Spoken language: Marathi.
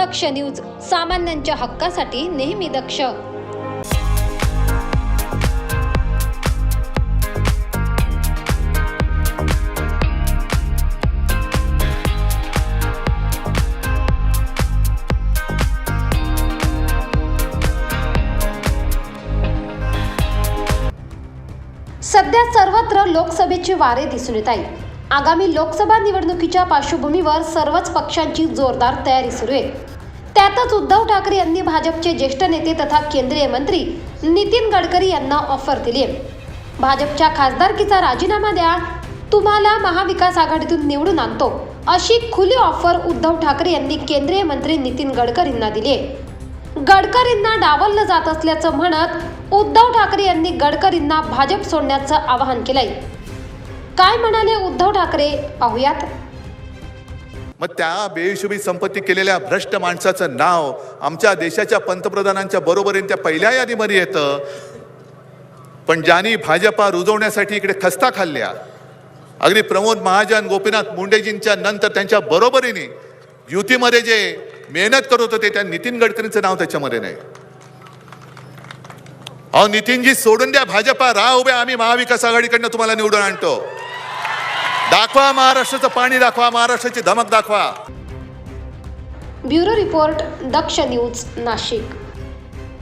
दक्ष न्यूज सामान्यांच्या हक्कासाठी नेहमी दक्ष. सध्या सर्वत्र लोकसभेची वारे दिसून येत आहे आगामी लोकसभा निवडणुकीच्या पार्श्वभूमीवर सर्वच पक्षांची जोरदार तयारी सुरू आहे. त्यातच उद्धव ठाकरे यांनी भाजपचे ज्येष्ठ नेते तथा केंद्रीय मंत्री नितीन गडकरी यांना ऑफर दिली भाजपच्या खासदारकीचा राजीनामा द्या तुम्हाला महाविकास आघाडीतून निवडून आणतो अशी खुली ऑफर उद्धव ठाकरे यांनी केंद्रीय मंत्री नितीन गडकरींना दिली गडकरींना डावललं जात असल्याचं म्हणत उद्धव ठाकरे यांनी गडकरींना भाजप सोडण्याचं आवाहन केलंय. काय म्हणाले उद्धव ठाकरे? पाहुयात. मग त्या बेहिशोबी संपत्ती केलेल्या भ्रष्ट माणसाचं नाव आमच्या देशाच्या पंतप्रधानांच्या बरोबरीने त्या पहिल्या यादीमध्ये येतं. पण ज्यांनी भाजपा रुजवण्यासाठी इकडे खस्ता खाल्ल्या अगदी प्रमोद महाजन गोपीनाथ मुंडेजींच्या नंतर त्यांच्या बरोबरीने युतीमध्ये जे मेहनत करत होते त्या नितीन गडकरींचं नाव त्याच्यामध्ये नाही. अहो नितीनजी सोडून द्या भाजपा राह उभ्या आम्ही महाविकास आघाडीकडनं तुम्हाला निवडून आणतो. दाखवा महाराष्ट्राचं पाणी दाखवा महाराष्ट्राची धमक दाखवा. Bureau report Daksh news Nashik.